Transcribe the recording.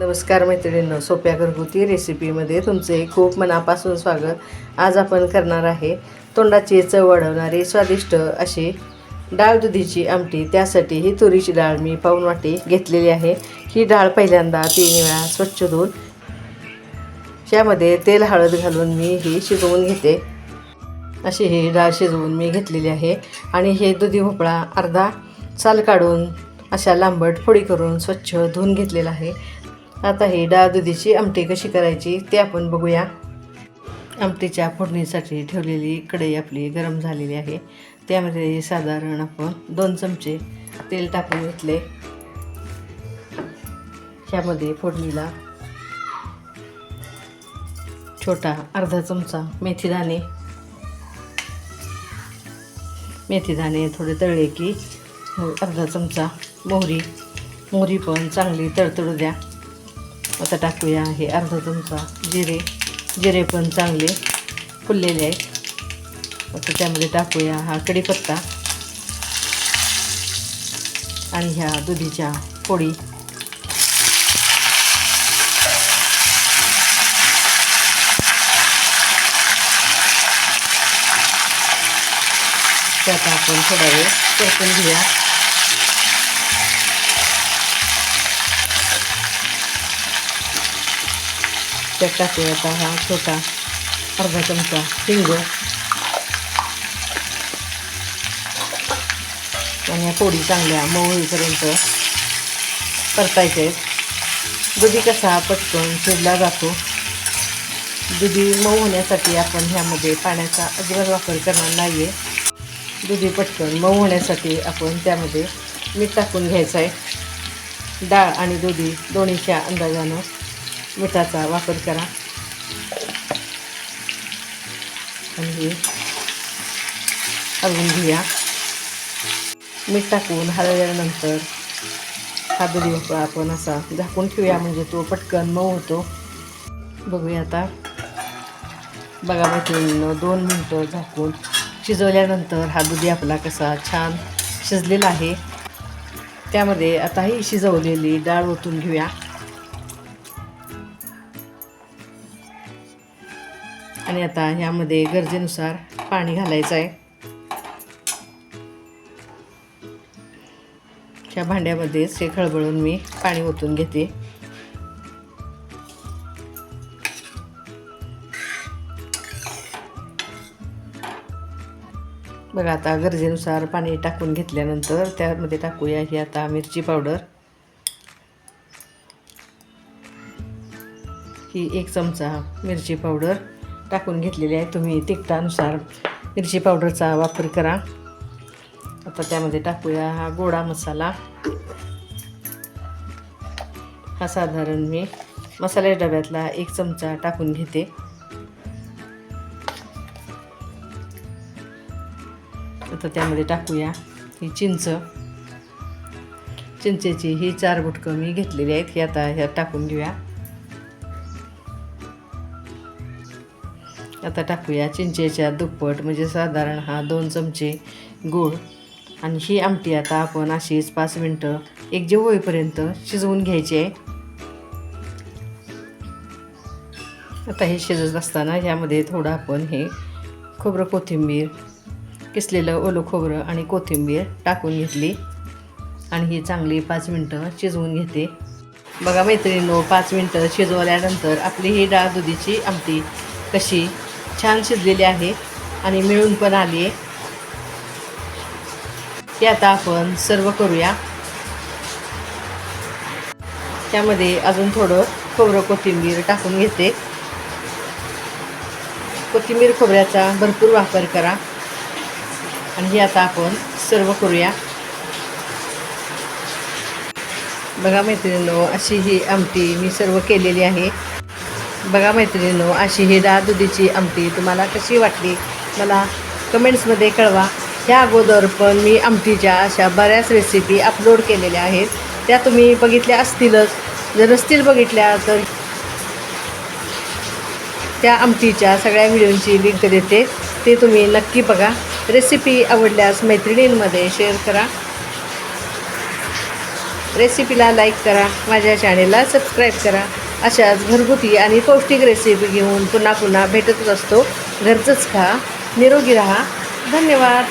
नमस्कार मैत्रिणींनो सोप्या घरगुती रेसिपीमध्ये तुमचे खूप मनापासून स्वागत. आज आपण करणार आहे तोंडाची चव वाढवणारी स्वादिष्ट अशी डाळ दुधीची आमटी. त्यासाठी ही तुरीची डाळ मी पाऊन वाटी घेतलेली आहे. ही डाळ पहिल्यांदा तीन वेळा स्वच्छ धुवून त्यामध्ये तेल हळद घालून मी ही शिजवून घेते. अशी ही डाळ शिजवून मी घेतलेली आहे. आणि हे दुधी भोपळा अर्धा साल काढून अशा लांबट फोडी करून स्वच्छ धुवून घेतलेला आहे. आता ही डाळ दुधीची आमटी कशी करायची ते आपण बघूया. आमटीच्या फोडणीसाठी ठेवलेली कढई आपली गरम झालेली आहे. त्यामध्ये साधारण आपण दोन चमचे तेल टाकून घेतले. ह्यामध्ये फोडणीला छोटा अर्धा चमचा मेथीदाणे मेथीदाणे थोडे तळले की अर्धा चमचा मोहरी. मोहरी पण चांगली तळतळू द्या. आता टाकूया हे अर्धा चमचा जिरे. जिरे पण चांगले फुललेले आहेत. आता त्यामध्ये टाकूया हा कढीपत्ता आणि ह्या दुधीच्या पोळी त्यात आपण थोडा वेळ परतून घेऊया. त्यात टाकू आता हा छोटा अर्धा चमचा हिंग. आणि या पोळी चांगल्या मऊ होईपर्यंत परतायचे. आहेत दुधी कसा पटकन शिजला जातो. दुधी मऊ होण्यासाठी आपण ह्यामध्ये पाण्याचा अजिबात वापर करणार नाही आहे दुधी पटकन मऊ होण्यासाठी आपण त्यामध्ये मीठ टाकून घ्यायचं आहे डाळ आणि दुधी दोन्हीच्या अंदाजानं मिठाचा वापर करा. आणि हे हलवून घेऊया. मीठ टाकून हलवल्यानंतर हा दुधी भोपळा आपण असा झाकून ठेवूया म्हणजे तो पटकन मऊ होतो. बघूया आता. बघा मैत्रिणीनं दोन मिनटं झाकून शिजवल्यानंतर हा दुधी आपला कसा छान शिजलेला आहे. त्यामध्ये आता ही शिजवलेली डाळ ओतून घेऊया. आणि आता ह्यामध्ये गरजेनुसार पाणी घालायचं आहे. ह्या भांड्यामध्येच हे खळबळून मी पाणी ओतून घेते. बघा आता गरजेनुसार पाणी टाकून घेतल्यानंतर त्यामध्ये टाकूया ही आता मिरची पावडर. ही एक चमचा मिरची पावडर. टाकून घेतलेली आहे. तुम्ही तिखटानुसार मिरची पावडरचा वापर करा. आता त्यामध्ये टाकूया हा गोडा मसाला. हा साधारण मी मसाल्या डब्यातला एक चमचा टाकून घेते. आता त्यामध्ये टाकूया ही चिंच. चिंचेची ही चार गुटकं मी घेतलेली आहेत. ही आता ह्या टाकून घेऊया. आता टाकूया. चिंचेच्या दुप्पट म्हणजे साधारण हा दोन चमचे गूळ. आणि ही आमटी आता आपण अशीच पाच मिनटं एक जे होईपर्यंत शिजवून घ्यायची आहे. आता हे शिजत असताना ह्यामध्ये थोडं आपण हे खोबरं कोथिंबीर किसलेलं ओलं खोबरं आणि कोथिंबीर टाकून घेतली. आणि ही चांगली पाच मिनटं शिजवून घेते. बघा मैत्रिणीनो पाच मिनटं शिजवल्यानंतर आपली ही डाळ दुधीची आमटी कशी छान शिजलेली आहे आणि मिळून पण आली आहे. ती आता आपण सर्व करूया. त्यामध्ये अजून थोडं खोबरं कोथिंबीर टाकून घेते. कोथिंबीर खोबऱ्याचा भरपूर वापर करा. आणि हे आता आपण सर्व करूया. बघा मैत्रिणींनो अशी ही आमटी मी सर्व केलेली आहे. बघा मैत्रिणीनो अशी ही डाळ दुधीची आमटी तुम्हाला कशी वाटली मला कमेंट्समध्ये कळवा. ह्या अगोदर पण मी आमटीच्या अशा बऱ्याच रेसिपी अपलोड केलेल्या आहेत. त्या तुम्ही बघितल्या असतीलच. जर नसतील बघितल्या तर त्या आमटीच्या सगळ्या व्हिडिओंची लिंक देते. ते तुम्ही नक्की बघा. रेसिपी आवडल्यास मैत्रिणींमध्ये शेअर करा. रेसिपीला लाईक करा. माझ्या चॅनेलला सबस्क्राईब करा. अशाच घरगुती आणि पौष्टिक रेसिपी घेऊन पुन्हा पुन्हा भेटतच असतो. घरचंच खा. निरोगी राहा. धन्यवाद.